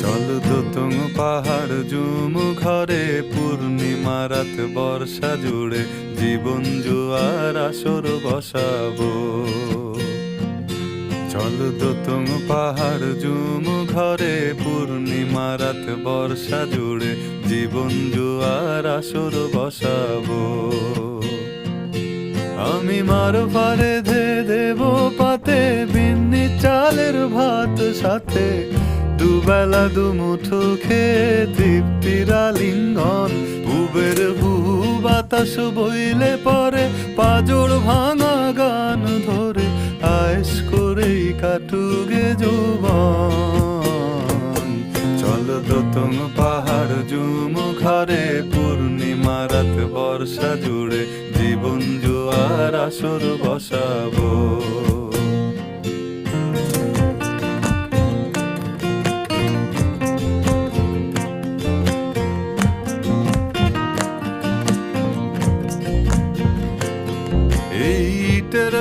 চল দোতং পাহাড় জুম ঘরে পূর্ণিমা রাত বর্ষা জুড়ে জীবন জুয়ার আসর বসাবো। চল দোতং পাহাড় জুম ঘরে, পূর্ণিমা রাত বর্ষা জুড়ে জীবন জুয়ার আসর বসাবো। আমি মার পারে ধে দেব পাতে, বিন্নি চালের ভাত সাথে। দুবেলা দুমুঠো খেয়ে তৃপ্তির বহু বাতাস বইলে পরে পাজর ভাঙা গান ধরে আয়েস করে কাটুগে যৌবন। চল তুম পাহাড় জুম ঘরে, পূর্ণিমা রাত বর্ষা জুড়ে, জীবন জোয়ার আসর বসাবো।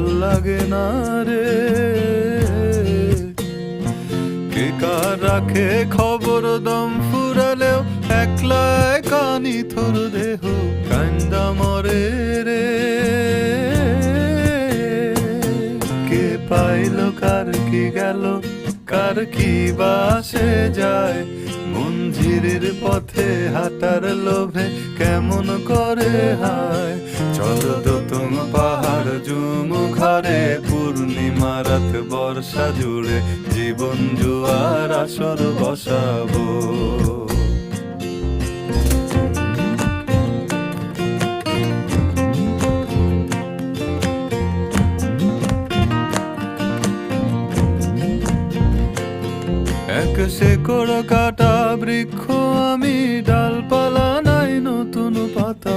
ভালো লাগে না রে। কে কার রাখে খবর দম ফুরালেও, একলা কানি থর দেহ কান্দা মরে রে। কে পাইল, কার কি গেল, কার কি বাসে যায়। মঞ্জিরের পথে হাঁটার লোভে কেমন করে হায়। চল দোতম পাহাড় জুম ঘরে পূর্ণিমা রাত বর্ষা জুড়ে জীবন জুয়ার আসর বসাবো। এক শেকড় কাটা বৃক্ষ আমি ডালপালা নাই নতুন পাতা।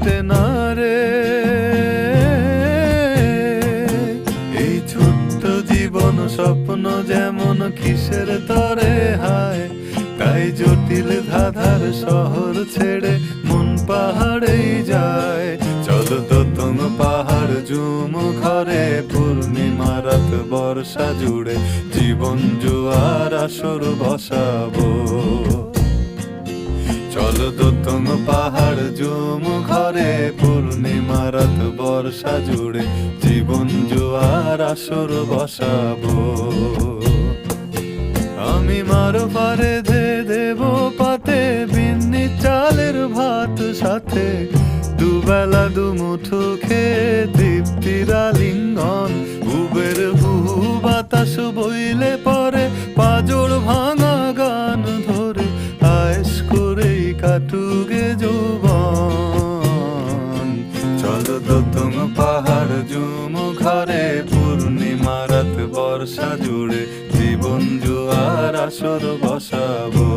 জোটে না রে। এই ছোট্ট জীবন স্বপ্ন যেমন কিসের তরে হায়, তাই জটিল ধাঁধার শহর ছেড়ে মন পাহাড়েই যায়। চল দোতম পাহাড় জুম ঘরে পূর্ণিমা রাত বর্ষা জুড়ে জীবন জুয়ার আসর বসাবো। চল দোতম পাহাড় জুম ঘরে, পূর্ণিমা রাত বর্ষা জুড়ে, জীবন জুয়ার আসর বসাবো। আমি মার পারে ধে দেব পাতে, বিন্নি চালের ভাত সাথে। দুবেলা দুমুঠো খেয়ে তৃপ্তির আলিঙ্গন, উবের বহু বাতাস বইলে কাটুগে যৌবন। চল দোতম পাহাড় জুম ঘরে পূর্ণিমা রাত বর্ষা জুড়ে জীবন জুয়ার আসর বসাবো।